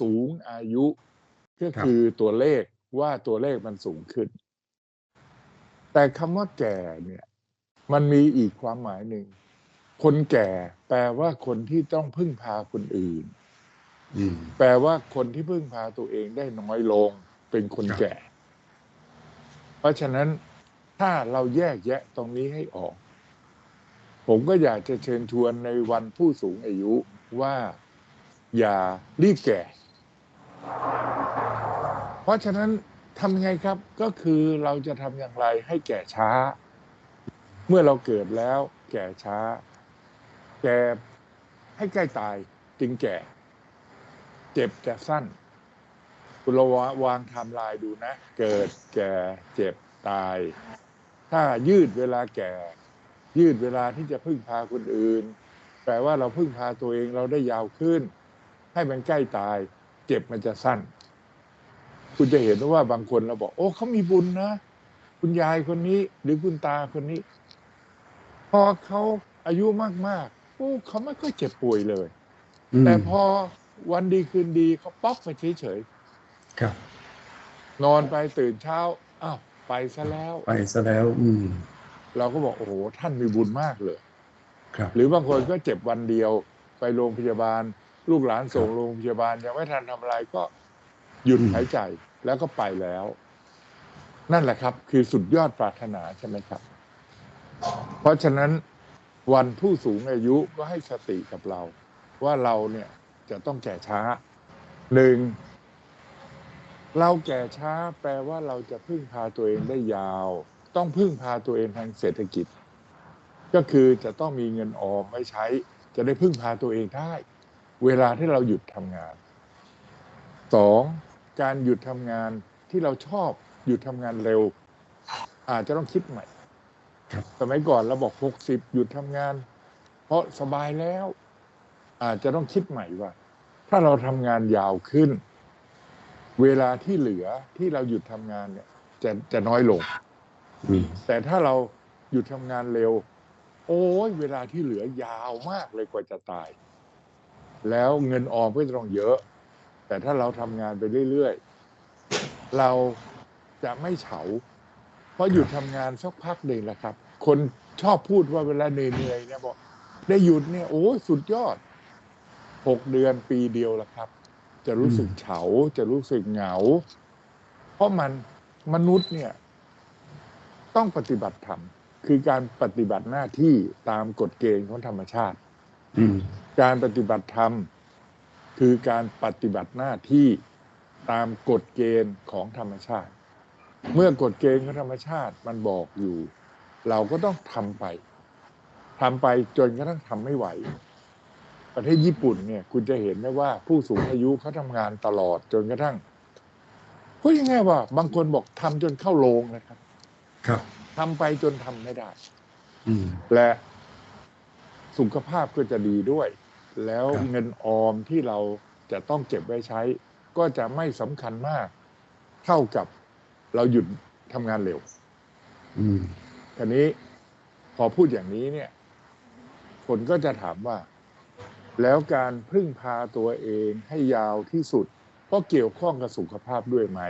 สูงอายุก็คือตัวเลขว่าตัวเลขมันสูงขึ้น แต่คำว่าแก่เนี่ย มันมีอีกความหมายหนึ่ง คนแก่แปลว่าคนที่ต้องพึ่งพาคนอื่นอืมแปลว่าคนที่พึ่งพาตัวเองได้น้อยลงเป็นคนครับแก่ เพราะฉะนั้นถ้าเราแยกแยะตรงนี้ให้ออก ผมก็อยากจะเชิญชวนในวันผู้สูงอายุว่า อย่ารีบแก่ เพราะฉะนั้นทำยังไงครับก็คือเราจะทำอย่างไรให้แก่ช้า เมื่อเราเกิดแล้ว แก่ช้า แก่ให้ใกล้ตายจึงแก่ เจ็บจะสั้นคุณระวางไทม์ไลน์ดูนะ เกิดแก่เจ็บตาย ถ้ายืดเวลาแก่ ยืดเวลาที่จะพึ่งพาคนอื่น แปลว่าเราพึ่งพาตัวเองเราได้ยาวขึ้น ให้มันใกล้ตาย เจ็บมันจะสั้น คุณจะเห็นว่าบางคนเราบอก โอ้เขามีบุญนะคุณยายคนนี้หรือคุณตาคนนี้ พอเขาอายุมากๆโอ้เขาไม่ค่อยเจ็บป่วยเลยมแต่พอวันดีคืนดีเขาป๊อกไปเฉยครับๆนอนไปตื่นเช้าอ้าวไปซะแล้ว ไปซะแล้ว อืม เราก็บอกโอ้โหท่านมีบุญมากเลย ครับ หรือบางคนก็เจ็บวันเดียวไปโรงพยาบาล ลูกหลานส่งโรงพยาบาลยังไม่ทันทำอะไรก็หยุดหายใจแล้วก็ไปแล้ว นั่นแหละครับ คือสุดยอดปรารถนาใช่ไหมครับ เพราะฉะนั้นวันผู้สูงอายุก็ให้สติกับเรา ว่าเราเนี่ยจะต้องแก่ช้าหนึ่งเราแก่ช้าแปลว่าเราจะพึ่งพาตัวเองได้ยาว ต้องพึ่งพาตัวเองทางเศรษฐกิจ ก็คือจะต้องมีเงินออมไว้ใช้ จะได้พึ่งพาตัวเองได้ เวลาที่เราหยุดทำงานสองการหยุดทำงานที่เราชอบหยุดทำงานเร็ว อาจจะต้องคิดใหม่ สมัยก่อนเราบอกหกสิบหยุดทำงาน เพราะสบายแล้ว อาจจะต้องคิดใหม่ว่า ถ้าเราทำงานยาวขึ้น เวลาที่เหลือที่เราหยุดทำงานเนี่ย จะจะน้อยลงแต่ถ้าเราหยุดทำงานเร็ว โอ้ยเวลาที่เหลือยาวมากเลยกว่าจะตาย แล้วเงินออมก็จะต้องเยอะ แต่ถ้าเราทำงานไปเรื่อยๆ เราจะไม่เฉา เพราะหยุดทำงานสักพักหนึ่งแหละครับ คนชอบพูดว่าเวลาเหนื่อยๆเนี่ยบอกได้หยุดเนี่ยโอ้ยสุดยอดหกเดือนปีเดียวละครับ จะรู้สึกเฉาจะรู้สึกเหงา เพราะมันมนุษย์เนี่ย ต้องปฏิบัติธรรมคือการปฏิบัติหน้าที่ตามกฎเกณฑ์ของธรรมชาติ การปฏิบัติธรรม คือการปฏิบัติหน้าที่ตามกฎเกณฑ์ของธรรมชาติ เมื่อกฎเกณฑ์ของธรรมชาติมันบอกอยู่ เราก็ต้องทำไปทำไปจนกระทั่งทำไม่ไหว ประเทศญี่ปุ่นเนี่ย คุณจะเห็นได้ว่าผู้สูงอายุเขาทำงานตลอดจนกระทั่งพูดง่ายๆว่า บางคนบอกทำจนเข้าโรงนะครับ ครับทำไปจนทำไม่ได้อืมและ สุขภาพก็จะดีด้วย แล้วครับเงินออมที่เราจะต้องเก็บไว้ใช้ ก็จะไม่สำคัญมาก เท่ากับเราหยุดทำงานเร็วอืมทีนี้พอพูดอย่างนี้เนี่ย คนก็จะถามว่า แล้วการพึ่งพาตัวเองให้ยาวที่สุดก็เกี่ยวข้องกับสุขภาพด้วยไหม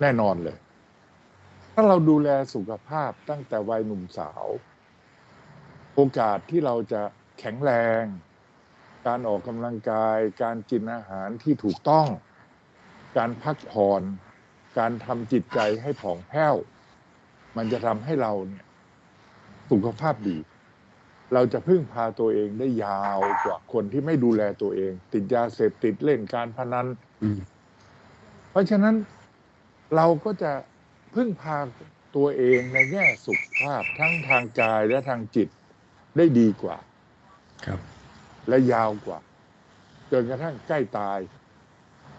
แน่นอนเลย ถ้าเราดูแลสุขภาพตั้งแต่วัยหนุ่มสาว โอกาสที่เราจะแข็งแรง การออกกำลังกาย การกินอาหารที่ถูกต้อง การพักผ่อน การทำจิตใจให้ผ่องแผ้ว มันจะทำให้เราเนี่ยสุขภาพดี เราจะพึ่งพาตัวเองได้ยาวกว่าคนที่ไม่ดูแลตัวเอง ติดยาเสพติดเล่นการพนันอืมเพราะฉะนั้นเราก็จะพึ่งพาตัวเองในแง่สุขภาพทั้งทางกายและทางจิต ได้ดีกว่า ครับ และยาวกว่าจนกระทั่งใกล้ตาย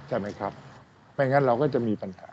ใช่ไหมครับ ไม่งั้นเราก็จะมีปัญหา